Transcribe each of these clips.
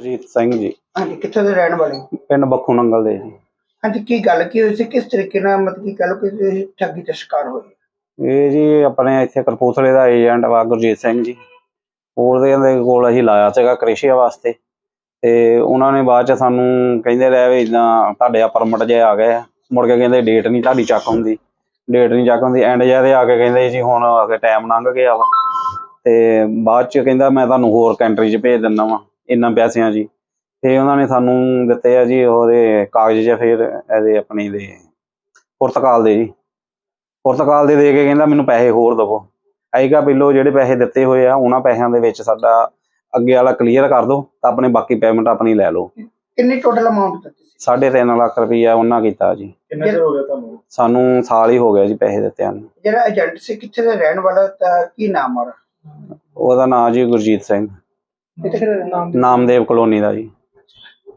ਜੀਤ ਸਿੰਘ ਜੀ। ਹਾਂਜੀ ਕਿੱਥੇ ਦੇ ਰਹਿਣ ਵਾਲੇ? ਪਿੰਡ ਬੱਖੂ ਨੰਗਲ ਦੇ ਜੀ। ਹਾਂਜੀ ਕੀ ਗੱਲ ਕੀ ਹੋਈ ਸੀ? ਕਿਸ ਤਰੀਕੇ ਨਾਲ ਮਤਲਬ ਕਿ ਲਓ ਕਿ ਤੁਸੀਂ ਠੱਗੀ ਦਾ ਸ਼ਿਕਾਰ ਹੋਏ? ਇਹ ਜੀ ਆਪਣੇ ਇੱਥੇ ਕਰਪੂਥਲੇ ਦਾ ਏਜੰਟ ਵਾ ਗੁਰਜੀਤ ਸਿੰਘ ਜੀ। ਉਹਦੇ ਦੇ ਕੋਲ ਅਸੀਂ ਲਾਇਆ ਸੀਗਾ ਕ੍ਰਿਸ਼ੀਆ ਵਾਸਤੇ। ਤੇ ਉਹਨਾਂ ਨੇ ਬਾਅਦ ਚ ਸਾਨੂੰ ਕਹਿੰਦੇ ਰਹੇ ਵੀ ਇਦਾਂ ਤੁਹਾਡੇ ਆ ਪਰਮਿਟ ਜੇ ਆ ਗਏ ਆ। ਮੁੜ ਕੇ ਕਹਿੰਦੇ ਡੇਟ ਨਹੀਂ ਤੁਹਾਡੀ ਚੱਕ ਹੁੰਦੀ। ਡੇਟ ਨਹੀਂ ਚੱਕ ਹੁੰਦੀ। ਐਂਡ ਜਿਹਦੇ ਆ ਕੇ ਕਹਿੰਦੇ ਜੀ ਹੁਣ ਆ ਕੇ ਟਾਈਮ ਲੰਘ ਗਿਆ ਵਾ। ਤੇ ਬਾਅਦ ਚ ਕਹਿੰਦਾ ਮੈਂ ਤੁਹਾਨੂੰ ਹੋਰ ਕੰਟਰੀ 'ਚ ਭੇਜ ਦਿੰਦਾ ਵਾਂ। ਇੰਨਾ ਪੈਸਿਆਂ ਜੀ। ਤੇ ਉਹਨਾਂ ਨੇ ਸਾਨੂੰ ਦਿੱਤੇ ਆ ਜੀ ਉਹਦੇ ਕਾਗਜ਼ ਜਾਂ ਫਿਰ ਇਹਦੇ ਆਪਣੀ ਦੇ ਪੁਰਤਗਾਲ ਦੇ ਜੀ। ਪੁਰਤਗਾਲ ਦੇ ਦੇ ਕੇ ਕਹਿੰਦਾ ਮੈਨੂੰ ਪੈਸੇ ਹੋਰ ਦਵੋ। ਆਏਗਾ ਪਹਿਲੋ ਜਿਹੜੇ ਪੈਸੇ ਦਿੱਤੇ ਹੋਏ ਆ ਉਹਨਾਂ ਪੈਸਿਆਂ ਦੇ ਵਿੱਚ ਸਾਡਾ ਅੱਗੇ ਵਾਲਾ ਕਲੀਅਰ ਕਰ ਦਿਓ ਤਾਂ ਆਪਣੇ ਬਾਕੀ ਪੇਮੈਂਟ ਆਪਣੀ ਲੈ ਲਓ। ਕਿੰਨੀ ਟੋਟਲ ਅਮਾਉਂਟ ਦਿੱਤੀ ਸੀ? ਸਾਢੇ ਤਿੰਨ ਲੱਖ ਰੁਪਈਆ ਉਹਨਾਂ ਕੀਤਾ ਜੀ। ਕਿੰਨਾ ਚਿਰ ਹੋ ਗਿਆ ਤੁਹਾਨੂੰ? ਸਾਨੂੰ ਸਾਲ ਹੀ ਹੋ ਗਿਆ ਜੀ ਪੈਸੇ ਦਿੱਤਿਆਂ ਨੂੰ। ਜਿਹੜਾ ਏਜੰਟ ਸੀ ਕਿੱਥੇ ਦਾ ਰਹਿਣ ਵਾਲਾ ਤਾਂ ਕੀ ਨਾਮ ਆ ਉਹਦਾ? ਉਹਦਾ ਨਾਂ ਜੀ ਗੁਰਜੀਤ ਸਿੰਘ। ਨਾਮ ਨਾਮਦੇਵ ਕਲੋਨੀ ਦਾ ਜੀ।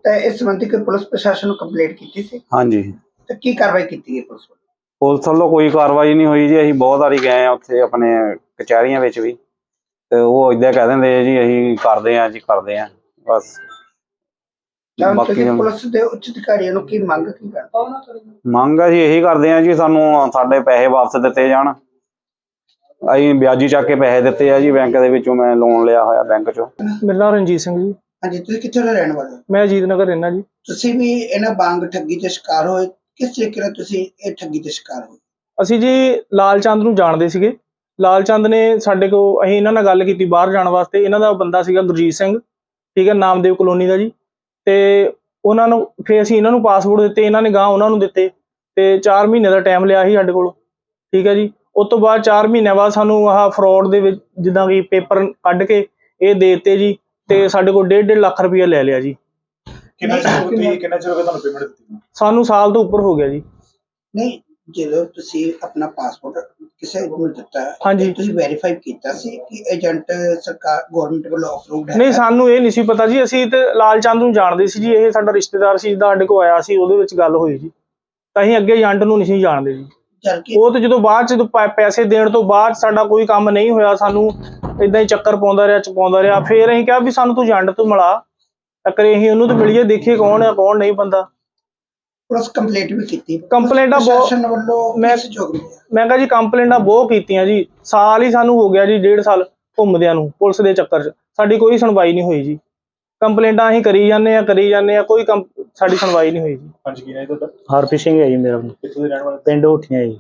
ਤਾਂ ਇਸ ਸੰਬੰਧੀ ਕੋਈ ਪੁਲਿਸ ਪ੍ਰਸ਼ਾਸਨ ਨੂੰ ਕੰਪਲੇਂਟ ਕੀਤੀ ਸੀ? ਹਾਂਜੀ। ਤਾਂ ਕੀ ਕਾਰਵਾਈ ਕੀਤੀ ਗਈ ਪੁਲਿਸ ਵੱਲੋਂ? ਪੁਲਿਸ ਵੱਲੋਂ ਕੋਈ ਕਾਰਵਾਈ ਨਹੀਂ ਹੋਈ ਜੀ ਅਸੀਂ ਬਹੁਤ ਵਾਰੀ ਗਏ ਆ ਉੱਥੇ ਆਪਣੇ ਕਚਹਿਰੀਆਂ ਵਿੱਚ ਵੀ। ਤੇ ਉਹ ਇਦਾਂ ਕਹਿ ਦਿੰਦੇ ਆ ਜੀ ਅਸੀਂ ਕਰਦੇ ਆ ਜੀ ਕਰਦੇ ਆ ਬਸ। ਤਾਂ ਹੁਣ ਬਾਕੀ ਤੁਸੀਂ ਪੁਲਿਸ ਦੇ ਉੱਚ ਅਧਿਕਾਰੀਆਂ ਨੂੰ ਕੀ ਮੰਗ ਕੀ ਕਰਦੇ? ਮੰਗ ਅਸੀਂ ਇਹੀ ਕਰਦੇ ਆ ਜੀ ਸਾਨੂੰ ਸਾਡੇ ਪੈਸੇ ਵਾਪਸ ਦਿੱਤੇ ਜਾਣ। ਅਸੀਂ ਵਿਆਜੀ ਚੱਕ ਕੇ ਪੈਸੇ ਦਿੱਤੇ ਆ ਜੀ ਬੈਂਕ ਦੇ ਵਿੱਚੋਂ ਮੈਂ ਲੋਨ ਲਿਆ ਹੋਇਆ ਬੈਂਕ ਚੋਂ। ਮੇਰਾ ਨਾਮ ਰਣਜੀਤ ਸਿੰਘ ਜੀ। ਹਾਂਜੀ ਤੁਸੀਂ ਕਿੱਥੇ ਦਾ ਰਹਿਣ ਵਾਲੇ ਹੋ? ਮੈਂ ਅਜੀਤ ਨਗਰ ਰਹਿਣਾ ਜੀ। ਤੁਸੀਂ ਵੀ ਇਹਨਾਂ ਬਾਂਗ ਠੱਗੀ ਦੇ ਸ਼ਿਕਾਰ ਹੋਏ ਕਿਸ ਤਰੀਕੇ ਨਾਲ ਤੁਸੀਂ ਇਹ ਠੱਗੀ ਦੇ ਸ਼ਿਕਾਰ ਹੋਏ? ਅਸੀਂ ਜੀ ਲਾਲ ਚੰਦ ਨੂੰ ਜਾਣਦੇ ਸੀਗੇ। ਲਾਲ ਚੰਦ ਨੇ ਸਾਡੇ ਕੋ ਅਸੀਂ ਇਹਨਾਂ ਨਾਲ ਗੱਲ ਕੀਤੀ ਬਾਹਰ ਜਾਣ ਵਾਸਤੇ। ਇਹਨਾਂ ਦਾ ਬੰਦਾ ਸੀਗਾ ਗੁਰਜੀਤ ਸਿੰਘ ਠੀਕ ਹੈ ਨਾਮਦੇਵ ਕਲੋਨੀ ਦਾ ਜੀ। ਤੇ ਉਹਨਾਂ ਨੂੰ ਫੇ ਅਸੀਂ ਇਹਨਾਂ ਨੂੰ ਪਾਸਪੋਰਟ ਦਿੱਤੇ ਇਹਨਾਂ ਨੇ ਗਾਂ ਉਹਨਾਂ ਨੂੰ ਦਿੱਤੇ। ਤੇ 4 ਮਹੀਨੇ ਦਾ ਟਾਈਮ ਲਿਆ ਸੀ ਸਾਡੇ ਕੋਲ ਠੀਕ ਹੈ ਜੀ। ਉਸ ਤੋਂ ਬਾਅਦ 4 ਮਹੀਨਿਆਂ ਬਾਅਦ ਸਾਨੂੰ ਆਹ ਫਰਾਡ ਦੇ ਵਿੱਚ ਜਿੱਦਾਂ ਕਿ ਪੇਪਰ ਕੱਢ ਕੇ ਇਹ ਦੇ ਦਿੱਤੇ ਜੀ ਤੇ ਸਾਡੇ ਕੋਲ 1.5 ਲੱਖ ਰੁਪਏ ਲੈ ਲਿਆ ਜੀ। ਕਿੰਨਾ ਚਿਰ ਹੋ ਗਿਆ ਕਿੰਨਾ ਚਿਰ ਹੋ ਗਿਆ ਤੁਹਾਨੂੰ ਪੇਮੈਂਟ ਦਿੱਤੀ ਨੂੰ? ਸਾਨੂੰ ਸਾਲ ਤੋਂ ਉੱਪਰ ਹੋ ਗਿਆ ਜੀ। ਨਹੀਂ ਜਦੋਂ ਤੁਸੀਂ ਆਪਣਾ ਪਾਸਪੋਰਟ ਕਿਸੇ ਨੂੰ ਦਿੱਤਾ ਹਾਂਜੀ। ਤੇ ਤੁਸੀਂ ਵੈਰੀਫਾਈ ਕੀਤਾ ਸੀ ਕਿ ਏਜੰਟ ਸਰਕਾਰ ਗਵਰਨਮੈਂਟ ਵੱਲੋਂ ਅਪਰੂਵਡ ਹੈ? ਨਹੀਂ ਸਾਨੂੰ ਇਹ ਨਹੀਂ ਸੀ ਪਤਾ ਜੀ। ਅਸੀਂ ਤੇ ਲਾਲ ਚੰਦ ਨੂੰ ਜਾਣਦੇ ਸੀ ਜੀ। ਇਹ ਸਾਡਾ ਰਿਸ਼ਤੇਦਾਰ ਸੀ ਜਿਹਦਾ ਸਾਡੇ ਕੋਲ ਆਇਆ ਸੀ ਉਹਦੇ ਵਿੱਚ ਗੱਲ ਹੋਈ ਜੀ। ਤਾਂ ਅਸੀਂ ਅੱਗੇ ਏਜੰਟ ਨੂੰ ਨਹੀਂ ਸੀ ਜਾਣਦੇ ਜੀ। ਕਿ। ਉਹ ਤੇ ਜਦੋਂ ਬਾਅਦ ਚ ਜਦੋਂ ਪੈ- ਪੈਸੇ ਦੇਣ ਤੋਂ ਬਾਅਦ ਸਾਡਾ ਕੋਈ ਕੰਮ ਨਹੀਂ ਹੋਇਆ ਸਾਨੂੰ ਇਦਾਂ ਹੀ ਚੱਕਰ ਪਾਉਂਦਾ ਰਿਹਾ ਚਪਾਉਂਦਾ ਰਿਹਾ। ਫਿਰ ਅਸੀਂ ਕਿਹਾ ਵੀ ਸਾਨੂੰ ਤੂੰ ਏਜੰਟ ਤੋਂ ਮਿਲਾ। ਟੱਕਰੇ ਅਸੀਂ ਉਹਨੂੰ ਤੇ ਮਿਲੀਏ ਦੇਖੀਏ ਕੌਣ ਹੈ ਕੌਣ ਨਹੀਂ ਬੰਦਾ। ਪੁਲਿਸ ਕੰਪਲੇਂਟ ਵੀ ਕੀਤੀ। ਕੰਪਲੇਂਟਾਂ ਬਹੁਤ- ਪ੍ਰਸ਼ਾਸਨ ਵੱਲੋਂ ਮੈਂ- ਮੈਂ ਸਹਿਯੋਗ ਮਿਲਿਆ? ਮੈਂ ਕਿਹਾ ਜੀ ਕੰਪਲੇਂਟਾਂ ਬਹੁਤ ਕੀਤੀਆਂ ਜੀ। ਸਾਲ ਹੀ ਸਾਨੂੰ ਹੋ ਗਿਆ ਜੀ ਡੇਢ ਸਾਲ ਘੁੰਮਦਿਆਂ ਨੂੰ ਪੁਲਿਸ ਦੇ ਚੱਕਰ 'ਚ। ਸਾਡੀ ਕੋਈ ਸੁਣਵਾਈ ਨਹੀਂ ਹੋਈ ਜੀ। ਕੰਪਲੇਂਟਾਂ ਅਸੀਂ ਕਰੀ ਜਾਂਦੇ ਆ ਕਰੀ ਜਾਂਦੇ ਆ ਕੋਈ ਕੰਮ ਸਾਡੀ ਸੁਣਵਾਈ ਨਹੀਂ ਹੋਈ ਜੀ। ਹਾਂਜੀ ਕੀ ਹੈ ਤੁਹਾਡਾ? ਹਰਪ੍ਰੀਤ ਸਿੰਘ ਹੈ ਜੀ ਮੇਰਾ ਨਾਮ। ਕਿੱਥੋਂ ਦੇ ਰਹਿਣ ਵਾਲੇ ਪਿੰਡ ਹੋਠੀਆਂ ਜੀ।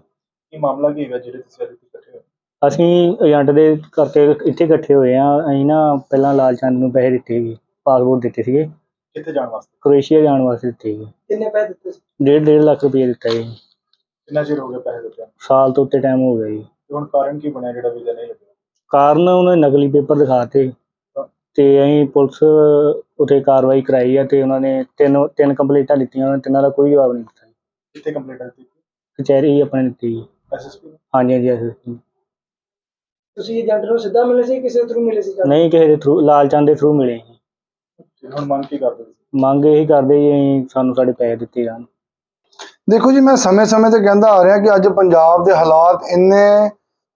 ਕੀ ਮਾਮਲਾ ਕੀ ਹੈਗਾ ਜਿਹੜੇ ਤੁਸੀਂ ਅੱਜ ਇੱਥੇ ਇਕੱਠੇ ਹੋਏ ਅਸੀਂ ਏਜੰਟ ਦੇ ਕਰਕੇ ਇੱਥੇ ਇਕੱਠੇ ਹੋਏ ਆ ਅਸੀਂ ਨਾ ਪਹਿਲਾਂ ਲਾਲ ਚੰਦ ਨੂੰ ਪੈਸੇ ਦਿੱਤੇ ਸੀ ਪਾਸਪੋਰਟ ਦਿੱਤੇ ਸੀਗੇ। ਕਿੱਥੇ ਜਾਣ ਵਾਸਤੇ? ਕ੍ਰੋਏਸ਼ੀਆ ਜਾਣ ਵਾਸਤੇ ਦਿੱਤੇ ਸੀ। ਕਿੰਨੇ ਪੈਸੇ ਦਿੱਤੇ ਸੀ? ਡੇਢ ਡੇਢ ਲੱਖ ਰੁਪਏ ਦਿੱਤਾ ਜੀ। ਕਿੰਨਾ ਚਿਰ ਹੋ ਗਿਆ ਪੈਸੇ ਦਿੱਤੇ ਨੂੰ? ਸਾਲ ਤੋਂ ਉੱਤੇ ਟਾਈਮ ਹੋ ਗਿਆ ਜੀ। ਤੇ ਹੁਣ ਕਾਰਨ ਕੀ ਬਣਿਆ ਜਿਹੜਾ ਵੀਜ਼ਾ ਨਹੀਂ ਲੱਗਿਆ? ਕਾਰਨ ਉਹਨੇ ਨਕਲੀ ਪੇਪਰ ਦਿਖਾਤੇ ਤੇ ਅਸੀਂ ਪੁਲਿਸ ਉਤੇ ਕਾਰਵਾਈ ਕਰਾਈ ਆ ਤੇ ਉਹਨਾਂ ਨੇ ਤਿੰਨ ਤਿੰਨ ਕੰਪਲੇਂਟਾਂ ਦਿੱਤੀਆਂ ਉਹਨਾਂ ਨੇ ਤਿੰਨਾਂ ਦਾ ਕੋਈ ਜਵਾਬ ਨਹੀਂ ਦਿੱਤਾ। ਕਿੱਥੇ ਕੰਪਲੀਟ ਦਿੱਤੀ? ਕਚਹਿਰੀ ਹੀ ਆਪਣੇ ਦਿੱਤੀ ਜੀ। ਐਸਐਸਪੀ ਹਾਂਜੀ ਹਾਂਜੀ ਐਸਐਸਪੀ ਤੁਸੀਂ ਏਜੰਟ ਨੂੰ ਸਿੱਧਾ ਮਿਲੇ ਸੀ ਕਿਸੇ ਥਰੂ ਮਿਲੇ ਸੀ ਨਹੀਂ ਕਿਸੇ ਦੇ ਥਰੂ ਲਾਲ ਚੰਦ ਦੇ ਥਰੂ ਮਿਲੇ ਜੀ। ਹੁਣ ਮੰਗ ਕੀ ਕਰਦੇ ਮੰਗ ਇਹੀ ਕਰਦੇ ਜੀ ਅਸੀਂ ਸਾਨੂੰ ਸਾਡੇ ਪੈਸੇ ਦਿੱਤੇ ਜਾਣ। ਦੇਖੋ ਜੀ ਮੈਂ ਸਮੇਂ-ਸਮੇਂ ਤੇ ਕਹਿੰਦਾ ਆ ਰਿਹਾ ਕਿ ਅੱਜ ਪੰਜਾਬ ਦੇ ਹਾਲਾਤ ਇੰਨੇ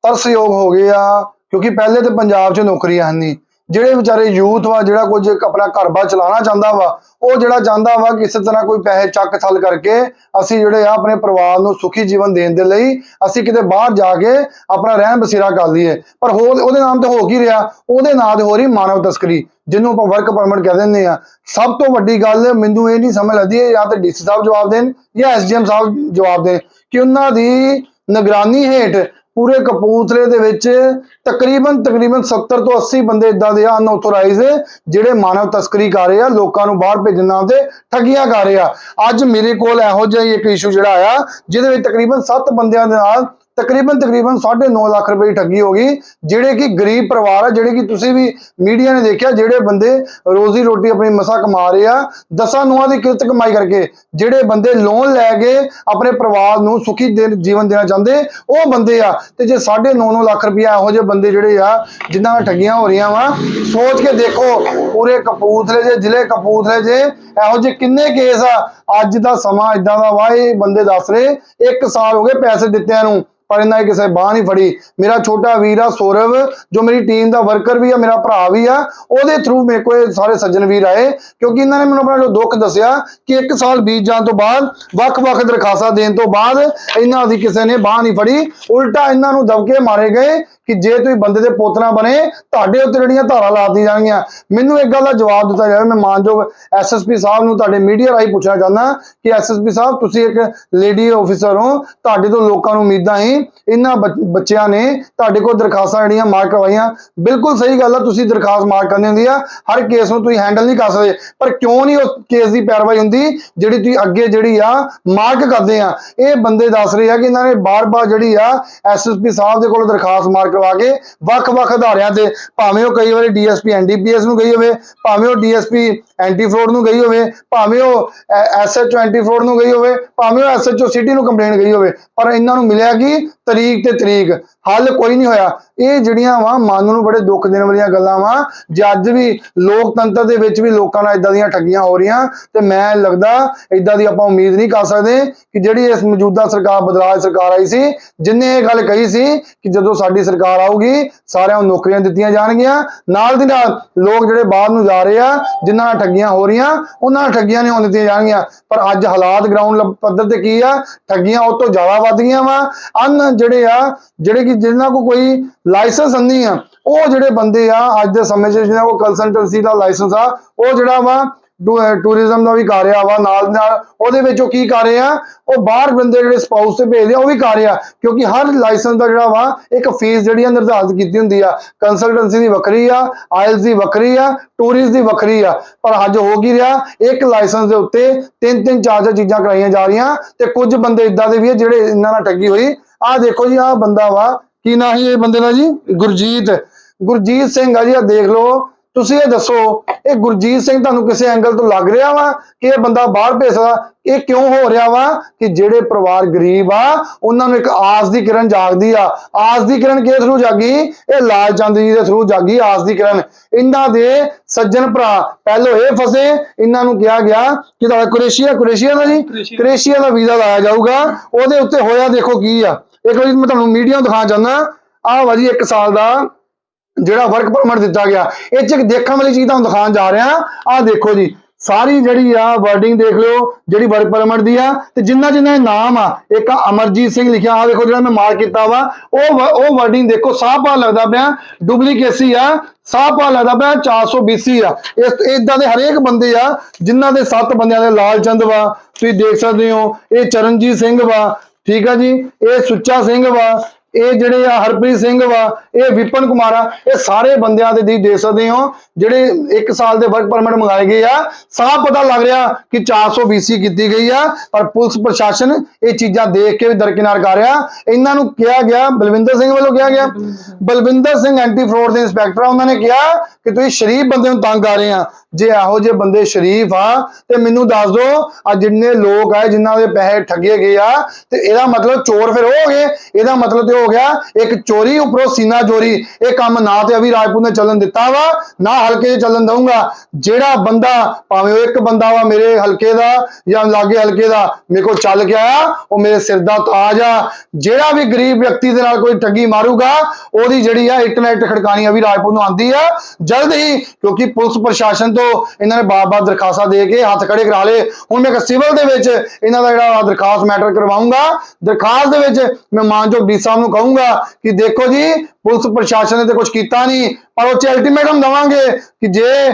ਤਰਸਯੋਗ ਹੋ ਗਏ ਆ ਕਿਉਂਕਿ ਪਹਿਲੇ ਤੇ ਪੰਜਾਬ 'ਚ ਨੌਕਰੀਆਂ ਹਨ ਨਹੀਂ ਜਿਹੜੇ ਵਿਚਾਰੇ ਯੂਥ ਵਾ, ਜਿਹੜਾ ਕੁਝ ਆਪਣਾ ਘਰ-ਬਾਰ ਚਲਾਉਣਾ ਚਾਹੁੰਦਾ ਵਾ, ਉਹ ਜਿਹੜਾ ਚਾਹੁੰਦਾ ਵਾ ਕਿਸੇ ਤਰ੍ਹਾਂ ਕੋਈ ਪੈਸੇ ਚੱਕ ਥਲ ਕਰਕੇ ਅਸੀਂ ਜਿਹੜੇ ਆ ਆਪਣੇ ਪਰਿਵਾਰ ਨੂੰ ਸੁਖੀ ਜੀਵਨ ਦੇਣ ਦੇ ਲਈ ਅਸੀਂ ਕਿਤੇ ਬਾਹਰ ਜਾ ਕੇ ਆਪਣਾ ਰਹਿਣ ਬਸੇਰਾ ਕਰ ਲਈਏ। ਪਰ ਹੋ ਉਹਦੇ ਨਾਮ ਤੇ ਹੋ ਕੀ ਰਿਹਾ? ਉਹਦੇ ਨਾਂ ਤੇ ਹੋ ਰਹੀ ਮਾਨਵ ਤਸਕਰੀ, ਜਿਹਨੂੰ ਆਪਾਂ ਵਰਕ ਪਰਮਿਟ ਕਹਿ ਦਿੰਦੇ ਆ ਸਭ ਤੋਂ ਵੱਡੀ ਗੱਲ ਮੈਨੂੰ ਇਹ ਨਹੀਂ ਸਮਝ ਲੱਗਦੀ ਹੈ ਜਾਂ ਤੇ ਡੀਸੀ ਸਾਹਿਬ ਜਵਾਬ ਦੇਣ ਜਾਂ ਐਸਡੀਐਮ ਸਾਹਿਬ ਜਵਾਬ ਦੇਣ ਕਿ ਉਹਨਾਂ ਦੀ ਨਿਗਰਾਨੀ ਹੇਠ ਪੂਰੇ ਕਪੂਰਥਲੇ ਦੇ ਵਿੱਚ ਤਕਰੀਬਨ ਤਕਰੀਬਨ 70 ਤੋਂ 80 ਬੰਦੇ ਇਦਾਂ ਦੇ ਆ ਅਨਆਥੋਰਾਈਜ਼ ਜਿਹੜੇ ਮਾਨਵ ਤਸਕਰੀ ਕਰ ਰਹੇ ਆ, ਲੋਕਾਂ ਨੂੰ ਬਾਹਰ ਭੇਜਣ ਨਾਮ ਤੇ ਠੱਗੀਆਂ ਕਰ ਰਹੇ ਆ। ਅੱਜ ਮੇਰੇ ਕੋਲ ਇਹੋ ਜਿਹਾ ਇੱਕ ਇਸ਼ੂ ਜਿਹੜਾ ਆਇਆ, ਜਿਹਦੇ ਵਿੱਚ ਤਕਰੀਬਨ 7 ਬੰਦਿਆਂ ਦੇ ਨਾਲ ਤਕਰੀਬਨ ਤਕਰੀਬਨ 9.5 ਲੱਖ ਰੁਪਏ ਦੀ ਠੱਗੀ ਹੋ ਗਈ, ਜਿਹੜੇ ਕਿ ਗਰੀਬ ਪਰਿਵਾਰ ਆ, ਜਿਹੜੇ ਕਿ ਤੁਸੀਂ ਵੀ ਮੀਡੀਆ ਨੇ ਦੇਖਿਆ, ਜਿਹੜੇ ਬੰਦੇ ਰੋਜ਼ੀ ਰੋਟੀ ਆਪਣੀ ਮਸਾ ਕਮਾ ਰਹੇ ਆ, ਦਸਾਂ ਨੂੰਹਾਂ ਦੀ ਕਿਰਤ ਕਮਾਈ ਕਰਕੇ, ਜਿਹੜੇ ਬੰਦੇ ਲੋਨ ਲੈ ਕੇ ਆਪਣੇ ਪਰਿਵਾਰ ਨੂੰ ਸੁਖੀ ਜੀਵਨ ਦੇਣਾ ਚਾਹੁੰਦੇ, ਉਹ ਬੰਦੇ ਆ। ਤੇ ਜੇ 9.5 ਲੱਖ ਰੁਪਇਆ ਇਹੋ ਜਿਹੇ ਬੰਦੇ ਜਿਹੜੇ ਆ, ਜਿਨ੍ਹਾਂ ਨਾਲ ਠੱਗੀਆਂ ਹੋ ਰਹੀਆਂ ਵਾ, ਸੋਚ ਕੇ ਦੇਖੋ, ਪੂਰੇ ਕਪੂਰਥਲੇ ਦੇ ਜ਼ਿਲ੍ਹੇ ਕਪੂਰਥਲੇ ਦੇ ਇਹੋ ਜਿਹੇ ਕਿੰਨੇ ਕੇਸ ਆ, ਅੱਜ ਦਾ ਸਮਾਂ ਇਦਾਂ ਦਾ ਵਾ, ਇਹ ਬੰਦੇ ਦੱਸ ਰਹੇ, ਇੱਕ ਸਾਲ ਹੋ ਗਏ ਪੈਸੇ ਦਿੱਤਿਆਂ ਨੂੰ ਪਰ ਇਹਨਾਂ ਨੇ ਕਿਸੇ ਬਾਹ ਨਹੀਂ ਫੜੀ। ਮੇਰਾ ਛੋਟਾ ਵੀਰ ਆ ਸੌਰਵ, ਜੋ ਮੇਰੀ ਟੀਮ ਦਾ ਵਰਕਰ ਵੀ ਆ, ਮੇਰਾ ਭਰਾ ਵੀ ਆ, ਉਹਦੇ ਥਰੂ ਮੇਰੇ ਕੋਲ ਇਹ ਸਾਰੇ ਸੱਜਣ ਵੀਰ ਆਏ, ਕਿਉਂਕਿ ਇਹਨਾਂ ਨੇ ਮੈਨੂੰ ਆਪਣਾ ਜੋ ਦੁੱਖ ਦੱਸਿਆ ਕਿ ਇੱਕ ਸਾਲ ਬੀਤ ਜਾਣ ਤੋਂ ਬਾਅਦ, ਵੱਖ-ਵੱਖ ਦਰਖਾਸਤਾਂ ਦੇਣ ਤੋਂ ਬਾਅਦ, ਇਹਨਾਂ ਦੀ ਕਿਸੇ ਨੇ ਬਾਹ ਨਹੀਂ ਫੜੀ। ਉਲਟਾ ਇਹਨਾਂ ਨੂੰ ਦਬਕੇ ਮਾਰੇ ਗਏ ਕਿ ਜੇ ਤੁਸੀਂ ਬੰਦੇ ਦੇ ਪੋਤਨਾ ਬਣੇ, ਤੁਹਾਡੇ ਉੱਤੇ ਜਿਹੜੀਆਂ ਧਾਰਾ ਲਾਤੀ ਜਾਣਗੀਆਂ। ਮੈਨੂੰ ਇੱਕ ਗੱਲ ਦਾ ਜਵਾਬ ਦਿੱਤਾ ਜਾਵੇ, ਮੈਂ ਮਾਨਯੋਗ ਐਸਐਸਪੀ ਸਾਹਿਬ ਨੂੰ ਤੁਹਾਡੇ ਮੀਡੀਆ ਰਾਹੀਂ ਪੁੱਛਣਾ ਚਾਹੁੰਦਾ ਕਿ ਐਸਐਸਪੀ ਸਾਹਿਬ, ਤੁਸੀਂ ਇੱਕ ਲੇਡੀ ਆਫੀਸਰ ਹੋ, ਤੁਹਾਡੇ ਤੋਂ ਲੋਕਾਂ ਨੂੰ ਉਮੀਦਾਂ ਹੀ ਇਹਨਾਂ ਬੱਚ- ਬੱਚਿਆਂ ਨੇ ਤੁਹਾਡੇ ਕੋਲ ਦਰਖਾਸਤਾਂ ਜਿਹੜੀਆਂ ਮਾਰਕ ਕਰਵਾਈਆਂ। ਬਿਲਕੁਲ ਸਹੀ ਗੱਲ ਆ, ਤੁਸੀਂ ਦਰਖਾਸਤ ਮਾਰਕ ਕਰਨੀ ਹੁੰਦੀ ਆ, ਹਰ ਕੇਸ ਨੂੰ ਤੁਸੀਂ ਹੈਂਡਲ ਨਹੀਂ ਕਰ ਸਕਦੇ। ਪਰ ਕਿਉਂ ਨਹੀਂ ਉਸ ਕੇਸ ਦੀ ਪੈਰਵਾਈ ਹੁੰਦੀ, ਜਿਹੜੀ ਤੁਸੀਂ ਅੱਗੇ ਜਿਹੜੀ ਆ, ਮਾਰਕ ਕਰਦੇ ਆ? ਇਹ ਬੰਦੇ ਦੱਸ ਰਹੇ ਆ ਕਿ ਇਹਨਾਂ ਨੇ ਬਾਰ-ਬਾਰ ਜਿਹੜੀ ਆ ਐਸਐਸਪੀ ਸਾਹਿਬ ਦੇ ਕੋਲ ਦਰਖਾਸਤ ਮਾਰਕ ਕਰਵਾ ਕੇ ਵੱਖ-ਵੱਖ ਅਦਾਰਿਆਂ ਤੇ, ਭਾਵੇਂ ਉਹ ਕਈ ਵਾਰੀ ਡੀਐਸਪੀ, ਐਨਡੀਪੀਐਸ ਨੂੰ ਗਈ ਹੋਵੇ, ਭਾਵੇਂ ਉਹ ਡੀਐਸਪੀ ਐਂਟੀ ਫਰੋਡ ਨੂੰ ਗਈ ਹੋਵੇ, ਭਾਵੇਂ ਉਹ ਐਸਐਚਓ ਐਂਟੀ ਫਰੋਡ ਨੂੰ ਗਈ ਹੋਵੇ, ਭਾਵੇਂ ਉਹ ਐਸਐਚਓ ਸਿਟੀ ਨੂੰ ਕੰਪਲੇਂਟ ਗਈ ਹੋਵੇ, ਪਰ ਇਹਨਾਂ ਨੂੰ ਮਿਲਿਆ ਕਿ? ਤਰੀਕ ਤੇ ਤਰੀਕ। ਹੱਲ ਕੋਈ ਨਹੀਂ ਹੋਇਆ। ਇਹ ਜਿਹੜੀਆਂ ਵਾ, ਮਨ ਨੂੰ ਬੜੇ ਦੁੱਖ ਦੇਣ ਵਾਲੀਆਂ ਗੱਲਾਂ ਵਾ, ਜੇ ਅੱਜ ਵੀ ਲੋਕਤੰਤਰ ਦੇ ਵਿੱਚ ਵੀ ਲੋਕਾਂ ਨਾਲ ਇਦਾਂ ਦੀਆਂ ਠੱਗੀਆਂ ਹੋ ਰਹੀਆਂ, ਤੇ ਮੈਂ ਲੱਗਦਾ ਇਦਾਂ ਦੀ ਆਪਾਂ ਉਮੀਦ ਨਹੀਂ ਕਰ ਸਕਦੇ ਕਿ ਜਿਹੜੀ ਇਸ ਮੌਜੂਦਾ ਸਰਕਾਰ, ਬਦਲਾਅ ਸਰਕਾਰ ਆਈ ਸੀ, ਜਿਨੇ ਇਹ ਗੱਲ ਕਹੀ ਸੀ ਕਿ ਜਦੋਂ ਸਾਡੀ ਸਰਕਾਰ ਆਊਗੀ, ਸਾਰਿਆਂ ਨੂੰ ਨੌਕਰੀਆਂ ਦਿੱਤੀਆਂ ਜਾਣਗੀਆਂ। ਨਾਲ ਦੀ ਨਾਲ ਲੋਕ ਜਿਹੜੇ ਬਾਹਰ ਨੂੰ ਜਾ ਰਹੇ ਆ, ਜਿਨ੍ਹਾਂ ਨਾਲ ਠੱਗੀਆਂ ਹੋ ਰਹੀਆਂ, ਉਹਨਾਂ ਨਾਲ ਠੱਗੀਆਂ ਨਹੀਂ ਹੋਣ ਦਿੱਤੀਆਂ ਜਾਣਗੀਆਂ। ਪਰ ਅੱਜ ਹਾਲਾਤ ਗਰਾਊਂਡ ਪੱਧਰ ਤੇ ਕੀ ਆ? ਠੱਗੀਆਂ ਉਹ ਤੋਂ ਜ਼ਿਆਦਾ ਵੱਧ ਗਈਆਂ ਵਾ। ਅਨ ਜਿਹੜੇ ਆ, ਜਿਹੜੇ ਕਿ ਜਿਨ੍ਹਾਂ ਕੋ ਕੋਈ ਲਾਇਸੈਂਸ ਨਹੀਂ ਆ, ਉਹ ਜਿਹੜੇ ਬੰਦੇ ਆ, ਅੱਜ ਦੇ ਸਮੇਂ 'ਚ ਜਿਹਨਾਂ ਕੋ ਕੰਸਲਟੈਂਸੀ ਦਾ ਲਾਇਸੈਂਸ ਆ, ਉਹ ਜਿਹੜਾ ਵਾ ਟੂਰਿਜ਼ਮ ਦਾ ਵੀ ਕਰ ਰਿਹਾ ਵਾ, ਨਾਲ ਨਾਲ ਉਹਦੇ ਵਿੱਚ ਉਹ ਕੀ ਕਰ ਰਹੇ ਉਹ ਬਾਹਰ ਬੰਦੇ ਜਿਹੜੇ ਸਪਾਊਸ ਤੇ ਭੇਜਦੇ ਉਹ ਵੀ ਕਰ ਰਿਹਾ, ਕਿਉਂਕਿ ਹਰ ਲਾਇਸੈਂਸ ਦਾ ਜਿਹੜਾ ਵਾ, ਇੱਕ ਫੀਸ ਜਿਹੜੀ ਆ ਨਿਰਧਾਰਿਤ ਕੀਤੀ ਹੁੰਦੀ ਆ। ਕੰਸਲਟੈਂਸੀ ਦੀ ਵੱਖਰੀ ਆ ਆਇਲਸ ਦੀ ਵੱਖਰੀ ਆ ਟੂਰਿਸਟ ਦੀ ਵੱਖਰੀ ਆ। ਪਰ ਅੱਜ ਹੋ ਕੀ ਰਿਹਾ, ਇੱਕ ਲਾਇਸੈਂਸ ਦੇ ਉੱਤੇ ਤਿੰਨ ਤਿੰਨ, ਚਾਰ ਚਾਰ ਚੀਜ਼ਾਂ ਕਰਾਈਆਂ ਜਾ ਰਹੀਆਂ ਤੇ ਕੁਝ ਬੰਦੇ ਇਦਾਂ ਦੇ ਵੀ ਆ ਜਿਹੜੇ ਇਹਨਾਂ ਨਾਲ ਠੱਗੀ ਹੋਈ। ਆਹ ਦੇਖੋ ਜੀ, ਆਹ ਬੰਦਾ ਵਾ, ਕੀ ਨਾਂ ਸੀ ਇਹ ਬੰਦੇ ਦਾ ਜੀ? ਗੁਰਜੀਤ। ਗੁਰਜੀਤ ਸਿੰਘ ਆ ਜੀ ਆ ਦੇਖ ਲਓ। ਤੁਸੀਂ ਇਹ ਦੱਸੋ ਇਹ ਗੁਰਜੀਤ ਸਿੰਘ ਤੁਹਾਨੂੰ ਕਿਸੇ ਐਂਗਲ ਤੋਂ ਲੱਗ ਰਿਹਾ ਵਾ ਕਿ ਇਹ ਬੰਦਾ ਬਾਹਰ ਭੇਜਦਾ ਇਹ ਕਿਉਂ ਹੋ ਰਿਹਾ ਵਾ ਕਿ ਜਿਹੜੇ ਪਰਿਵਾਰ ਗਰੀਬ ਆ ਉਹਨਾਂ ਨੂੰ ਇੱਕ ਆਸ ਦੀ ਕਿਰਨ ਜਾਗਦੀ ਆ। ਆਸ ਦੀ ਕਿਰਨ ਕਿਹਦੇ ਥਰੂ ਜਾਗੀ? ਇਹ ਲਾਲ ਚੰਦ ਜੀ ਦੇ ਥਰੂ ਜਾਗੀ ਆਸ ਦੀ ਕਿਰਨ। ਇਹਨਾਂ ਦੇ ਸੱਜਣ ਭਰਾ ਪਹਿਲੋਂ ਇਹ ਫਸੇ ਇਹਨਾਂ ਨੂੰ ਕਿਹਾ ਗਿਆ ਕਿ ਤੁਹਾਡਾ ਕੁਰੇਸ਼ੀਆ ਕੁਰੇਸ਼ੀਆ ਦਾ ਜੀ? ਕੁਰੇਸ਼ੀਆ। ਦਾ ਵੀਜ਼ਾ ਲਾਇਆ ਜਾਊਗਾ। ਉਹਦੇ ਉੱਤੇ ਹੋਇਆ ਦੇਖੋ ਕੀ ਆ। ਇੱਕ ਵਾਰੀ ਮੈਂ ਤੁਹਾਨੂੰ ਮੀਡੀਆ ਦਿਖਾ ਚਾਹੁੰਦਾ। ਆਹ ਵਾ ਜੀ 1 ਸਾਲ ਦਾ ਜਿਹੜਾ ਵਰਕ ਪਰਮਿਟ ਦਿੱਤਾ ਗਿਆ, ਇਹ ਚ ਇੱਕ ਦੇਖਣ ਵਾਲੀ ਚੀਜ਼ ਤੁਹਾਨੂੰ ਦਿਖਾਉਣ ਜਾ ਰਿਹਾ ਆਹ ਦੇਖੋ ਜੀ, ਸਾਰੀ ਜਿਹੜੀ ਆ ਵਰਡਿੰਗ ਦੇਖ ਲਿਓ, ਜਿਹੜੀ ਵਰਕ ਪਰਮਿਟ ਦੀ ਆ, ਤੇ ਜਿੰਨਾ ਜਿੰਨਾ ਇਹ ਨਾਮ ਆ, ਇੱਕ ਅਮਰਜੀਤ ਸਿੰਘ ਲਿਖਿਆ ਆ ਦੇਖੋ ਜਿਹੜਾ ਮੈਂ ਮਾਰਕ ਕੀਤਾ ਵਾ, ਉਹ ਉਹ ਵਰਡਿੰਗ ਦੇਖੋ ਸਾਹ ਪਾ ਲੱਗਦਾ ਪਿਆ ਡੁਪਲੀਕੇਸੀ ਆ ਸਾਹ ਪਾ ਲੱਗਦਾ ਪਿਆ 420 ਆ। ਇਸ ਇਦਾਂ ਦੇ ਹਰੇਕ ਬੰਦੇ ਆ, ਜਿਨ੍ਹਾਂ ਦੇ ਸੱਤ ਬੰਦਿਆਂ ਦੇ ਲਾਲ ਚੰਦ ਵਾ, ਤੁਸੀਂ ਦੇਖ ਸਕਦੇ ਹੋ, ਇਹ ਚਰਨਜੀਤ ਸਿੰਘ ਵਾ, ਠੀਕ ਆ ਜੀ, ਇਹ ਸੁੱਚਾ ਸਿੰਘ ਵਾ ਇਹ ਜਿਹੜੇ ਆ ਹਰਪ੍ਰੀਤ ਸਿੰਘ ਵਾ, ਇਹ ਵਿਪਨ ਕੁਮਾਰ ਆ, ਇਹ ਸਾਰੇ ਬੰਦਿਆਂ ਦੇ ਤੁਸੀਂ ਦੇਖ ਸਕਦੇ ਹੋ, ਜਿਹੜੇ 1 ਸਾਲ ਦੇ ਵਰਕ ਪਰਮਿਟ ਮੰਗਾਏ ਗਏ ਆ। ਸਾਫ਼ ਪਤਾ ਲੱਗ ਰਿਹਾ ਕਿ 420 ਕੀਤੀ ਗਈ ਆ, ਪਰ ਪੁਲਿਸ ਪ੍ਰਸ਼ਾਸਨ ਇਹ ਚੀਜ਼ਾਂ ਦੇਖ ਕੇ ਵੀ ਦਰਕਿਨਾਰ ਕਰ ਰਿਹਾ। ਇਹਨਾਂ ਨੂੰ ਕਿਹਾ ਗਿਆ, ਬਲਵਿੰਦਰ ਸਿੰਘ ਵੱਲੋਂ ਕਿਹਾ ਗਿਆ। ਬਲਵਿੰਦਰ ਸਿੰਘ ਐਂਟੀ ਫਰੋਡ ਦੇ ਇੰਸਪੈਕਟਰ ਆ, ਉਹਨਾਂ ਨੇ ਕਿਹਾ ਕਿ ਤੁਸੀਂ ਸ਼ਰੀਫ ਬੰਦੇ ਨੂੰ ਤੰਗ ਕਰ ਰਹੇ ਆ। ਜੇ ਇਹੋ ਜਿਹੇ ਬੰਦੇ ਸ਼ਰੀਫ ਆ, ਤੇ ਮੈਨੂੰ ਦੱਸ ਦੋ ਆ ਜਿੰਨੇ ਲੋਕ ਆ ਜਿਨ੍ਹਾਂ ਦੇ ਪੈਸੇ ਠੱਗੇ ਗਏ ਆ, ਤੇ ਇਹਦਾ ਮਤਲਬ ਚੋਰ ਫਿਰ ਹੋ ਗਏ। ਇਹਦਾ ਮਤਲਬ ਤੇ ਹੋ ਗਿਆ, ਇੱਕ ਚੋਰੀ ਉੱਪਰੋਂ ਸੀਨਾ ਚੋਰੀ। ਇਹ ਕੰਮ ਨਾ ਤੇ ਅਭੀ ਰਾਜਪੂਤ ਨੇ ਚੱਲਣ ਦਿੱਤਾ ਵਾ, ਨਾ ਹਲਕੇ 'ਚ ਚੱਲਣ ਦਊਂਗਾ। ਜਿਹੜਾ ਬੰਦਾ, ਭਾਵੇਂ ਉਹ ਇੱਕ ਬੰਦਾ ਵਾ ਮੇਰੇ ਹਲਕੇ ਦਾ ਜਾਂ ਲਾਗੇ ਹਲਕੇ ਦਾ, ਮੇਰੇ ਕੋਲ ਚੱਲ ਕੇ ਆਇਆ, ਉਹ ਮੇਰੇ ਸਿਰ ਦਾ ਤਾਜ ਆ। ਜਿਹੜਾ ਵੀ ਗਰੀਬ ਵਿਅਕਤੀ ਦੇ ਨਾਲ ਕੋਈ ਠੱਗੀ ਮਾਰੂਗਾ, ਉਹਦੀ ਜਿਹੜੀ ਆ ਇੰਟਰਨੈਟ ਖੜਕਾਣੀ ਅਭੀ ਰਾਜਪੂਤ ਨੂੰ ਆਂਦੀ ਆ। ਜਲਦ ਹੀ, ਕਿਉਂਕਿ ਪੁਲਿਸ ਪ੍ਰਸ਼ਾਸਨ ਤੋਂ ਇਹਨਾਂ ਨੇ ਬਾਰ-ਬਾਰ ਦਰਖਾਸਤਾਂ ਦੇ ਕੇ ਹੱਥ ਖੜੇ ਕਰਾ ਲਏ। ਹੁਣ ਮੈਂ ਇੱਕ ਸਿਵਲ ਦੇ ਵਿੱਚ ਇਹਨਾਂ ਦਾ ਜਿਹੜਾ ਦਰਖਾਸਤ ਮੈਟਰ ਕਰਵਾਉਂਗਾ ਦਰਖਾਸਤ ਦੇ ਵਿੱਚ ਮੈਂ ਮਾਨਯੋਗ ਡੀ ਸਾਹਿਬ ਨੂੰ ਕਹੂੰਗਾ ਕਿ ਦੇਖੋ ਜੀ, ਪੁਲਿਸ ਪ੍ਰਸ਼ਾਸਨ ਨੇ ਤੇ ਕੁਝ ਕੀਤਾ ਨਹੀਂ, ਪਰ ਉਹ ਚ ਅਲਟੀਮੇਟਮ ਦਵਾਂਗੇ ਕਿ ਜੇ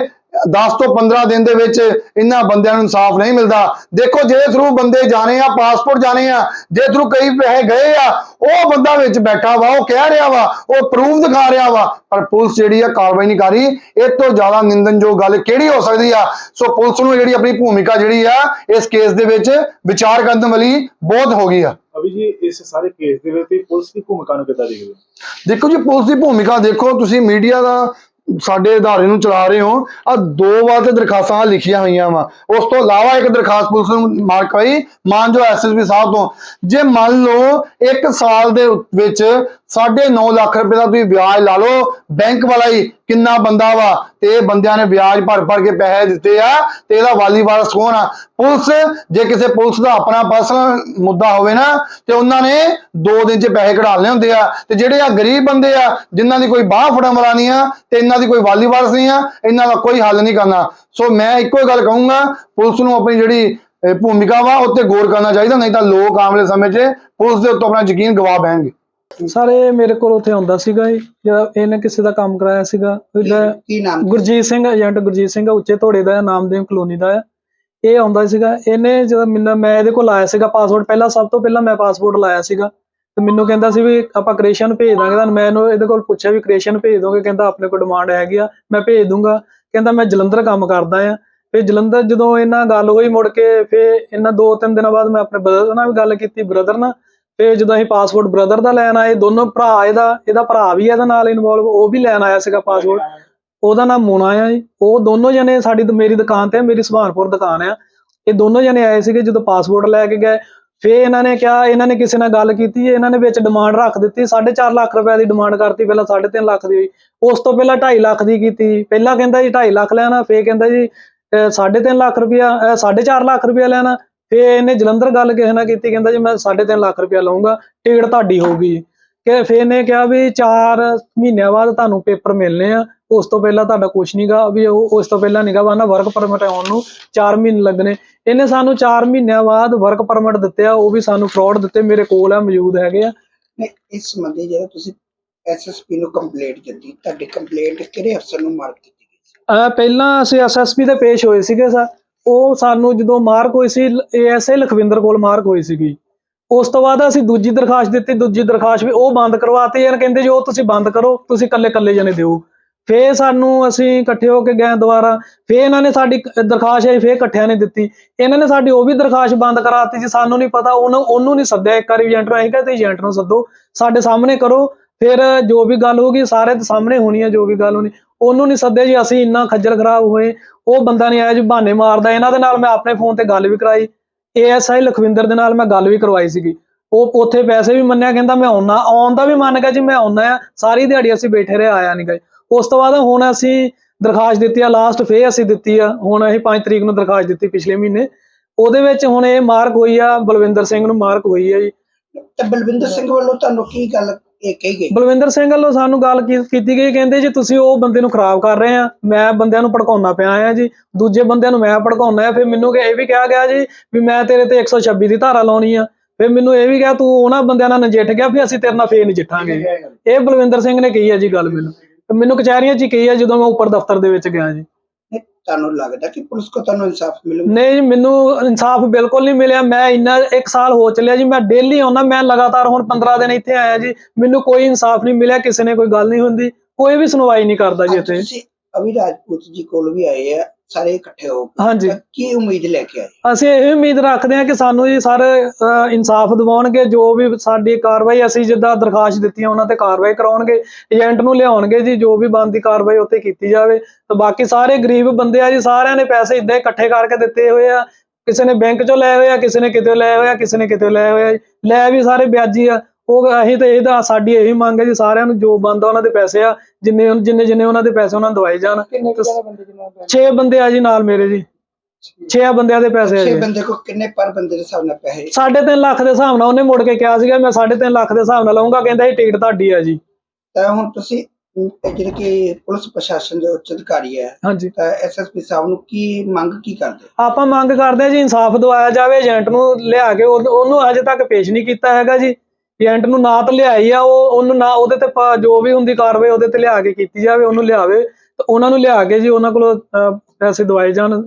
10 ਤੋਂ 15 ਦਿਨ ਦੇ ਵਿੱਚ ਇਹਨਾਂ ਬੰਦਿਆਂ ਨੂੰ ਇਨਸਾਫ ਨਹੀਂ ਮਿਲਦਾ। ਦੇਖੋ ਜਿਹਦੇ ਥਰੂ ਬੰਦੇ ਜਾਣੇ ਆ ਪਾਸਪੋਰਟ ਜਾਣੇ ਆ ਜੇ ਥਰੂ ਕਈ ਪੈਸੇ ਗਏ ਆ ਉਹ ਬੰਦਾ ਵਿੱਚ ਬੈਠਾ ਵਾ ਉਹ ਕਹਿ ਰਿਹਾ ਵਾ ਉਹ ਪ੍ਰੂਫ ਦਿਖਾ ਰਿਹਾ ਵਾ ਪਰ ਪੁਲਿਸ ਜਿਹੜੀ ਆ ਕਾਰਵਾਈ ਨਹੀਂ ਕਰ ਰਹੀ। ਇਹ ਤੋਂ ਜ਼ਿਆਦਾ ਨਿੰਦਨਯੋਗ ਗੱਲ ਕਿਹੜੀ ਹੋ ਸਕਦੀ ਆ? ਸੋ ਪੁਲਿਸ ਨੂੰ ਜਿਹੜੀ ਆਪਣੀ ਭੂਮਿਕਾ ਜਿਹੜੀ ਆ ਇਸ ਕੇਸ ਦੇ ਵਿੱਚ ਵਿਚਾਰ ਕਰਨ ਵਾਲੀ ਬਹੁਤ ਹੋ ਗਈ ਆ। ਅਭੀ ਜੀ ਇਸ ਸਾਰੇ ਕੇਸ ਦੇ ਵਿੱਚ ਪੁਲਿਸ ਦੀ ਭੂਮਿਕਾ ਨੂੰ ਕਿੱਦਾਂ ਦੇਖਦੇ ਹੋ? ਦੇਖੋ ਜੀ ਪੁਲਿਸ ਦੀ ਭੂਮਿਕਾ ਦੇਖੋ ਤੁਸੀਂ ਮੀਡੀਆ ਦਾ ਸਾਡੇ ਅਦਾਰੇ ਨੂੰ ਚਲਾ ਰਹੇ ਹੋ ਆ ਦੋ ਵਾਰ ਤੇ ਦਰਖਾਸਤਾਂ ਲਿਖੀਆਂ ਹੋਈਆਂ ਵਾ। ਉਸ ਤੋਂ ਇਲਾਵਾ ਇੱਕ ਦਰਖਾਸਤ ਪੁਲਿਸ ਨੂੰ ਮਾਰ ਹੋਈ ਮਾਨ ਜੋ ਐਸਐਸਪੀ ਸਾਹਿਬ ਤੋਂ। ਜੇ ਮੰਨ ਲਓ ਇੱਕ ਸਾਲ ਦੇ ਵਿੱਚ 9.5 ਲੱਖ ਰੁਪਏ ਦਾ ਤੁਸੀਂ ਵਿਆਜ ਲਾ ਲਓ। ਬੈਂਕ ਵਾਲਾ ਹੀ ਕਿੰਨਾ ਬੰਦਾ ਵਾ ਤੇ ਇਹ ਬੰਦਿਆਂ ਨੇ ਵਿਆਜ ਭਰ ਭਰ ਕੇ ਪੈਸੇ ਦਿੱਤੇ ਆ ਤੇ ਇਹਦਾ ਵਾਲੀ ਵਾਰਸ ਕੌਣ ਆ। ਪੁਲਿਸ, ਜੇ ਕਿਸੇ ਪੁਲਿਸ ਦਾ ਆਪਣਾ ਪਰਸਨਲ ਮੁੱਦਾ ਹੋਵੇ ਨਾ, ਤੇ ਉਹਨਾਂ ਨੇ 2 ਦਿਨ 'ਚ ਪੈਸੇ ਕਢਾਲਨੇ ਹੁੰਦੇ ਆ। ਤੇ ਜਿਹੜੇ ਆ ਗਰੀਬ ਬੰਦੇ ਆ, ਜਿਨ੍ਹਾਂ ਦੀ ਕੋਈ ਬਾਹ ਫੜਨ ਵਾਲਾ ਨਹੀਂ ਆ ਤੇ ਇਹਨਾਂ ਦੀ ਕੋਈ ਵਾਲੀ ਵਾਰਸ ਨਹੀਂ ਆ, ਇਹਨਾਂ ਦਾ ਕੋਈ ਹੱਲ ਨਹੀਂ ਕਰਨਾ। ਸੋ ਮੈਂ ਇੱਕੋ ਹੀ ਗੱਲ ਕਹੂੰਗਾ, ਪੁਲਿਸ ਨੂੰ ਆਪਣੀ ਜਿਹੜੀ ਭੂਮਿਕਾ ਵਾ ਉੱਤੇ ਗੌਰ ਕਰਨਾ ਚਾਹੀਦਾ, ਨਹੀਂ ਤਾਂ ਲੋਕ ਆਉਣ ਵਾਲੇ ਸਮੇਂ 'ਚ ਪੁਲਿਸ ਦੇ ਉੱਤੇ ਆਪਣਾ ਯਕੀਨ ਗਵਾ ਬਹਿਣਗੇ। ਸਰ ਇਹ ਮੇਰੇ ਕੋਲ ਉੱਥੇ ਆਉਂਦਾ ਸੀਗਾ ਜਿਹੜਾ ਇਹਨੇ ਕਿਸੇ ਦਾ ਕੰਮ ਕਰਾਇਆ ਸੀਗਾ। ਇਹਦਾ ਕੀ ਨਾਮ ਗੁਰਜੀਤ ਸਿੰਘ ਏਜੰਟ ਗੁਰਜੀਤ ਸਿੰਘ ਆ, ਉੱਚੇ ਧੋੜੇ ਦਾ ਹੈ, ਨਾਮਦੇਵ ਕਲੋਨੀ ਦਾ ਇਹ ਆਉਂਦਾ ਸੀਗਾ। ਇਹਨੇ ਜਦੋਂ ਮੈਨੂੰ ਮੈਂ ਇਹਦੇ ਕੋਲ ਆਇਆ ਸੀਗਾ ਪਾਸਪੋਰਟ ਪਹਿਲਾਂ ਸਭ ਤੋਂ ਪਹਿਲਾਂ ਮੈਂ ਪਾਸਪੋਰਟ ਲਾਇਆ ਸੀਗਾ। ਤੇ ਮੈਨੂੰ ਕਹਿੰਦਾ ਸੀ ਵੀ ਆਪਾਂ ਕ੍ਰੇਸ਼ਨ ਭੇਜ ਦਾਂਗੇ ਤੁਹਾਨੂੰ। ਮੈਂ ਇਹਨੂੰ ਇਹਦੇ ਕੋਲ ਪੁੱਛਿਆ ਵੀ ਕ੍ਰੇਸ਼ਨ ਭੇਜ ਦੋਗੇ? ਕਹਿੰਦਾ ਆਪਣੇ ਕੋਲ ਡਿਮਾਂਡ ਹੈਗੀ ਆ ਮੈਂ ਭੇਜ ਦੂੰਗਾ। ਕਹਿੰਦਾ ਮੈਂ ਜਲੰਧਰ ਕੰਮ ਕਰਦਾ ਆ। ਫਿਰ ਜਲੰਧਰ ਜਦੋਂ ਇਹਨਾਂ ਗੱਲ ਹੋਈ ਮੁੜ ਕੇ ਫਿਰ ਇਹਨਾਂ ਦੋ ਤਿੰਨ ਦਿਨਾਂ ਬਾਅਦ ਮੈਂ ਆਪਣੇ ਬ੍ਰਦਰ ਨਾਲ ਵੀ ਗੱਲ ਕੀਤੀ ਬ੍ਰਦਰ ਨਾਲ। ਫਿਰ ਜਦੋਂ ਅਸੀਂ ਪਾਸਪੋਰਟ ਬ੍ਰਦਰ ਦਾ ਲੈਣ ਆਏ, ਦੋਨੋਂ ਭਰਾ ਇਹਦਾ ਇਹਦਾ ਭਰਾ ਵੀ ਇਹਦੇ ਨਾਲ ਇਨਵੋਲਵ ਉਹ ਵੀ ਲੈਣ ਆਇਆ ਸੀਗਾ ਪਾਸਪੋਰਟ ਉਹਦਾ ਨਾਮ ਮੋਨਾ ਆ ਜੀ। ਉਹ ਦੋਨੋਂ ਜਣੇ ਸਾਡੀ ਮੇਰੀ ਦੁਕਾਨ ਤੇ ਮੇਰੀ ਸੁਭਾਨਪੁਰ ਦੁਕਾਨ ਆ। ਇਹ ਦੋਨੋਂ ਜਣੇ ਆਏ ਸੀਗੇ ਜਦੋਂ ਪਾਸਪੋਰਟ ਲੈ ਕੇ ਗਏ। ਫੇ ਇਹਨਾਂ ਨੇ ਕਿਹਾ, ਇਹਨਾਂ ਨੇ ਕਿਸੇ ਨਾਲ ਗੱਲ ਕੀਤੀ, ਇਹਨਾਂ ਨੇ ਵਿੱਚ ਡਿਮਾਂਡ ਰੱਖ ਦਿੱਤੀ। 4.5 ਲੱਖ ਰੁਪਏ ਦੀ ਡਿਮਾਂਡ ਕਰਤੀ, ਪਹਿਲਾਂ 3.5 ਲੱਖ ਦੀ ਹੋਈ। ਉਸ ਤੋਂ ਪਹਿਲਾਂ 2.5 ਲੱਖ ਦੀ ਕੀਤੀ। ਪਹਿਲਾਂ ਕਹਿੰਦਾ ਜੀ 2.5 ਲੱਖ ਲੈਣਾ ਫੇ ਕਹਿੰਦਾ ਜੀ 3.5 ਲੱਖ ਰੁਪਇਆ 4.5 ਲੱਖ ਰੁਪਇਆ ਲੈਣਾ। ਫੇ ਇਹਨੇ ਜਲੰਧਰ ਗੱਲ ਕਿਸੇ ਨਾਲ ਕੀਤੀ ਕਹਿੰਦਾ ਜੀ ਮੈਂ 3.5 ਲੱਖ ਰੁਪਇਆ ਲਵਾਂਗਾ ਟਿਕਟ ਤੁਹਾਡੀ ਹੋਊਗੀ। ਕਿ ਫੇ ਇਹਨੇ ਕਿਹਾ ਵੀ 4 ਮਹੀਨਿਆਂ ਬਾਅਦ ਤੁਹਾਨੂੰ ਪੇਪਰ ਮਿਲਨੇ ਆ ਉਸ ਤੋਂ ਪਹਿਲਾਂ ਤੁਹਾਡਾ ਕੁਝ ਨਹੀਂਗਾ ਵੀ ਉਹ ਉਸ ਤੋਂ ਪਹਿਲਾਂ ਨਹੀਂਗਾ ਵਾ ਨਾ ਵਰਕ ਪਰਮਿਟ ਆਉਣ ਨੂੰ 4 ਮਹੀਨੇ ਲੱਗਣੇ। ਇਹਨੇ ਸਾਨੂੰ 4 ਮਹੀਨਿਆਂ ਬਾਅਦ ਵਰਕ ਪਰਮਿਟ ਦਿੱਤੇ ਆ ਉਹ ਵੀ ਸਾਨੂੰ ਫਰਾਡ ਦਿੱਤੇ ਮੇਰੇ ਕੋਲ ਆ ਮੌਜੂਦ ਹੈਗੇ ਆ। ਇਸ ਸੰਬੰਧੀ ਜਿਹੜਾ ਤੁਸੀਂ ਐਸਐਸਪੀ ਨੂੰ ਕੰਪਲੇਂਟ ਦਿੱਤੀ ਤੁਹਾਡੀ ਕੰਪਲੇਂਟ ਕਿਹੜੇ ਅਫਸਰ ਨੂੰ ਮਾਰਕ ਕੀਤੀ ਗਈ ਪਹਿਲਾਂ ਅਸੀਂ ਐਸਐਸਪੀ ਤੇ ਪੇਸ਼ ਹੋਏ ਸੀਗੇ ਸਰ। ਉਹ ਸਾਨੂੰ ਜਦੋਂ ਮਾਰਕ ਹੋਈ ਸੀ ਏਐਸਏ ਲਖਵਿੰਦਰ ਕੋਲ ਮਾਰਕ ਹੋਈ ਸੀਗੀ। ਉਸ ਤੋਂ ਬਾਅਦ ਅਸੀਂ ਦੂਜੀ ਦਰਖਾਸਤ ਦਿੱਤੀ, ਦੂਜੀ ਦਰਖਾਸਤ ਵੀ ਉਹ ਬੰਦ ਕਰਵਾਤੀ ਇਹਨਾਂ ਕਹਿੰਦੇ ਜੀ ਉਹ ਤੁਸੀਂ ਬੰਦ ਕਰੋ, ਤੁਸੀਂ ਇਕੱਲੇ ਇਕੱਲੇ ਜਣੇ ਦਿਓ। ਫੇਰ ਸਾਨੂੰ ਅਸੀਂ ਇਕੱਠੇ ਹੋ ਕੇ ਗਏ ਦੁਬਾਰਾ, ਫੇਰ ਇਹਨਾਂ ਨੇ ਸਾਡੀ ਦਰਖਾਸਤ ਆਈ, ਫੇਰ ਇਕੱਠਿਆਂ ਨੇ ਦਿੱਤੀ। ਇਹਨਾਂ ਨੇ ਸਾਡੀ ਉਹ ਵੀ ਦਰਖਾਸਤ ਬੰਦ ਕਰਾਤੀ ਜੀ, ਸਾਨੂੰ ਨਹੀਂ ਪਤਾ, ਉਹਨੂੰ ਉਹਨੂੰ ਨਹੀਂ ਸੱਦਿਆ, ਇੱਕ ਵਾਰੀ ਏਜੰਟ ਨੂੰ ਅਸੀਂ ਕਿਹਾ ਤੁਸੀਂ ਏਜੰਟ ਨੂੰ ਸੱਦੋ, ਸਾਡੇ ਸਾਹਮਣੇ ਕਰੋ। ਫਿਰ ਜੋ ਵੀ ਗੱਲ ਹੋਗੀ ਸਾਰੇ ਦੇ ਸਾਹਮਣੇ ਹੋਣੀ ਹੈ ਜੋ ਵੀ ਗੱਲ ਹੋਣੀ। ਉਹਨੂੰ ਨਹੀਂ ਸੱਦਿਆ ਜੀ, ਅਸੀਂ ਇੰਨਾ ਖੱਜਲ ਖਰਾਬ ਹੋਏ, ਉਹ ਬੰਦਾ ਨਹੀਂ ਆਇਆ ਜੀ, ਬਹਾਨੇ ਮਾਰਦਾ। ਇਹਨਾਂ ਦੇ ਨਾਲ ਮੈਂ ਆਪਣੇ ਫੋਨ ਤੇ ਗੱਲ ਵੀ ਕਰਾਈ। ਏਐਸਆਈ ਲਖਵਿੰਦਰ ਦੇ ਨਾਲ ਮੈਂ ਗੱਲ ਵੀ ਕਰਵਾਈ ਸੀਗੀ। ਉਹ ਉੱਥੇ ਪੈਸੇ ਵੀ ਮੰਨਿਆ, ਕਹਿੰਦਾ ਮੈਂ ਆਉਣਾ, ਆਉਣ ਦਾ ਵੀ ਮੰਨ ਗਿਆ ਜੀ, ਮੈਂ ਆਉਣਾ ਆ। ਸਾਰੀ ਦਿਹਾੜੀ ਅਸੀਂ ਬੈਠੇ ਰਹੇ, ਆਇਆ ਨਹੀਂ ਗਏ। ਉਸ ਤੋਂ ਬਾਅਦ ਹੁਣ ਅਸੀਂ ਦਰਖਾਸਤ ਦਿੱਤੀ ਆ ਲਾਸਟ ਫੇਰ ਅਸੀਂ ਦਿੱਤੀ ਆ। ਹੁਣ ਅਸੀਂ 5 ਤਰੀਕ ਨੂੰ ਦਰਖਾਸਤ ਦਿੱਤੀ ਪਿਛਲੇ ਮਹੀਨੇ। ਉਹਦੇ ਵਿੱਚ ਹੁਣ ਇਹ ਮਾਰਕ ਹੋਈ ਆ, ਬਲਵਿੰਦਰ ਸਿੰਘ ਨੂੰ ਮਾਰਕ ਹੋਈ ਆ ਜੀ। ਤੇ ਬਲਵਿੰਦਰ ਸਿੰਘ ਵੱਲੋਂ ਤੁਹਾਨੂੰ ਕੀ ਗੱਲ ਇਹ ਬਲਵਿੰਦਰ ਸਿੰਘ ਵੱਲੋਂ ਸਾਨੂੰ ਗੱਲ ਕੀਤੀ ਗਈ ਕਹਿੰਦੇ ਜੀ ਤੁਸੀਂ ਉਹ ਬੰਦੇ ਨੂੰ ਖਰਾਬ ਕਰ ਰਹੇ ਆ ਮੈਂ ਬੰਦਿਆਂ ਨੂੰ ਭੜਕਾਉਣਾ ਪਿਆ ਆ ਜੀ। ਦੂਜੇ ਬੰਦਿਆਂ ਨੂੰ ਮੈਂ ਭੜਕਾਉਣਾ ਆ ਫਿਰ ਮੈਨੂੰ ਕਿ ਇਹ ਵੀ ਕਿਹਾ ਗਿਆ ਜੀ ਵੀ ਮੈਂ ਤੇਰੇ ਤੇ 126 ਦੀ ਧਾਰਾ ਲਾਉਣੀ ਆ। ਫਿਰ ਮੈਨੂੰ ਇਹ ਵੀ ਕਿਹਾ ਤੂੰ ਉਹਨਾਂ ਬੰਦਿਆਂ ਨਾਲ ਨਜਿੱਠ ਗਿਆ ਫਿਰ ਅਸੀਂ ਤੇਰੇ ਨਾਲ ਫੇਰ ਨਜਿੱਠਾਂਗੇ ਇਹ ਬਲਵਿੰਦਰ ਸਿੰਘ ਨੇ ਕਹੀ ਆ ਜੀ ਗੱਲ ਮੈਨੂੰ। ਮੈਨੂੰ ਕਚਹਿਰੀਆਂ 'ਚ ਹੀ ਕਹੀ ਆ ਜਦੋਂ ਮੈਂ ਉੱਪਰ ਦਫ਼ਤਰ ਦੇ ਵਿੱਚ ਗਿਆ ਜੀ। ਤੁਹਾਨੂੰ ਲੱਗਦਾ ਕਿ ਪੁਲਿਸ ਕੋ ਤੁਹਾਨੂੰ ਇਨਸਾਫ ਮਿਲੂਗਾ? ਨਹੀਂ ਜੀ ਮੈਨੂੰ ਇਨਸਾਫ ਬਿਲਕੁਲ ਨਹੀਂ ਮਿਲਿਆ। ਮੈਂ ਇੰਨਾ ਇੱਕ ਸਾਲ ਹੋ ਚੱਲਿਆ ਜੀ ਮੈਂ ਡੇਲੀ ਆਉਣਾ ਮੈਂ ਲਗਾਤਾਰ ਹੁਣ 15 ਦਿਨ ਇੱਥੇ ਆਇਆ ਜੀ। ਮੈਨੂੰ ਕੋਈ ਇਨਸਾਫ ਨਹੀਂ ਮਿਲਿਆ ਕਿਸੇ ਨੇ ਕੋਈ ਗੱਲ ਨਹੀਂ ਹੁੰਦੀ ਕੋਈ ਵੀ ਸੁਣਵਾਈ ਨਹੀਂ ਕਰਦਾ ਜੀ ਅੱਜ ਇੱਥੇ ਤੁਸੀਂ ਅਵੀ ਰਾਜਪੂਤ ਜੀ ਕੋਲ ਵੀ ਆਏ ਆ। ਸਾਰੇ ਇਕੱਠੇ ਹੋ ਕੇ। ਹਾਂਜੀ। ਕੀ ਉਮੀਦ ਲੈ ਕੇ ਆਏ? ਅਸੀਂ ਇਹ ਉਮੀਦ ਰੱਖਦੇ ਹਾਂ ਕਿ ਸਾਨੂੰ ਜੀ ਸਰ ਇਨਸਾਫ ਦਿਵਾਉਣਗੇ ਜੋ ਵੀ ਸਾਡੀ ਕਾਰਵਾਈ ਅਸੀਂ ਜਿੱਦਾਂ ਦਰਖਾਸਤ ਦਿੱਤੀਆਂ ਉਹਨਾਂ ਤੇ ਕਾਰਵਾਈ ਕਰਾਉਣਗੇ ਏਜੰਟ ਨੂੰ ਲਿਆਉਣਗੇ ਜੀ ਜੋ ਵੀ ਬਣਦੀ ਕਾਰਵਾਈ ਉੱਤੇ ਕੀਤੀ ਜਾਵੇ। ਤੇ ਬਾਕੀ ਸਾਰੇ ਗਰੀਬ ਬੰਦੇ ਆ ਜੀ ਸਾਰਿਆਂ ਨੇ ਪੈਸੇ ਇਦਾਂ ਇਕੱਠੇ ਕਰਕੇ ਦਿੱਤੇ ਹੋਏ ਆ। ਕਿਸੇ ਨੇ ਬੈਂਕ ਚੋਂ ਲਏ ਹੋਏ ਆ ਕਿਸੇ ਨੇ ਕਿਤੇ ਲਏ ਹੋਏ ਆ ਕਿਸੇ ਨੇ ਕਿਤੇ ਲਏ ਹੋਏ ਆ। ਲੈ ਵੀ ਸਾਰੇ ਵਿਆਜੀ ਆ। ਉਹ ਅਸੀਂ ਤਾਂ ਇਹਦਾ ਸਾਡੀ ਇਹੀ ਮੰਗ ਹੈ ਜੀ ਸਾਰਿਆਂ ਨੂੰ ਜੋ ਬੰਦਾ ਉਹਨਾਂ ਦੇ ਪੈਸੇ ਆ ਜਿੰਨੇ ਜਿੰਨੇ ਜਿੰਨੇ ਉਹਨਾਂ ਦੇ ਪੈਸੇ ਉਹਨਾਂ ਨੂੰ ਦਵਾਈ ਜਾਣ। ਕਿੰਨੇ ਬੰਦੇ 6 ਆ ਜੀ ਨਾਲ ਮੇਰੇ ਜੀ। 6 ਬੰਦਿਆਂ ਦੇ ਪੈਸੇ ਆ ਛੇ ਜੀ। ਬੰਦੇ ਕੋ ਕਿੰਨੇ ਪਰ ਬੰਦੇ ਦੇ ਹਿਸਾਬ ਨਾਲ ਪੈਸੇ? ਸਾਢੇ ਤਿੰਨ ਲੱਖ ਦੇ ਹਿਸਾਬ ਨਾਲ ਉਹਨੇ ਮੁੜ ਕੇ ਕਿਹਾ ਸੀਗਾ ਮੈਂ ਸਾਢੇ ਤਿੰਨ ਲੱਖ ਦੇ ਹਿਸਾਬ ਨਾਲ ਲਵਾਂਗਾ ਕਹਿੰਦਾ ਇਹ ਟਿਕਟ ਤੁਹਾਡੀ ਆ ਜੀ। ਤਾਂ ਹੁਣ ਤੁਸੀਂ ਜਿਹੜੇ ਕਿ ਪੁਲਿਸ ਪ੍ਰਸ਼ਾਸਨ ਦੇ ਉੱਚ ਅਧਿਕਾਰੀ ਹੈ ਹਾਂਜੀ। ਤਾਂ ਐਸਐਸਪੀ ਸਾਹਿਬ ਨੂੰ ਕੀ ਮੰਗ ਕੀ ਕਰਦੇ? ਆਪਾਂ ਮੰਗ ਕਰਦੇ ਜੀ ਇਨਸਾਫ ਦਿਵਾਇਆ ਜਾਵੇ ਏਜੰਟ ਨੂੰ ਲਿਆ ਕੇ ਉਹ- ਉਹਨੂੰ ਅਜੇ ਤੱਕ ਪੇਸ਼ ਨਹੀਂ ਕੀਤਾ ਹੈਗਾ ਜੀ। ਏਜੰਟ ਨੂੰ ਨਾ ਤਾਂ ਲਿਆਈ ਆ ਉਹ ਉਹਨੂੰ ਨਾ ਉਹਦੇ ਤੇ ਪਾ- ਜੋ ਵੀ ਹੁੰਦੀ ਕਾਰਵਾਈ ਉਹਦੇ ਤੇ ਲਿਆ ਕੇ ਕੀਤੀ ਜਾਵੇ ਉਹਨੂੰ ਲਿਆਵੇ ਤੇ ਉਹਨਾਂ ਨੂੰ ਲਿਆ ਕੇ ਜੀ ਉਹਨਾਂ ਕੋਲੋਂ ਅਹ, ਪੈਸੇ ਦਵਾਏ ਜਾਣ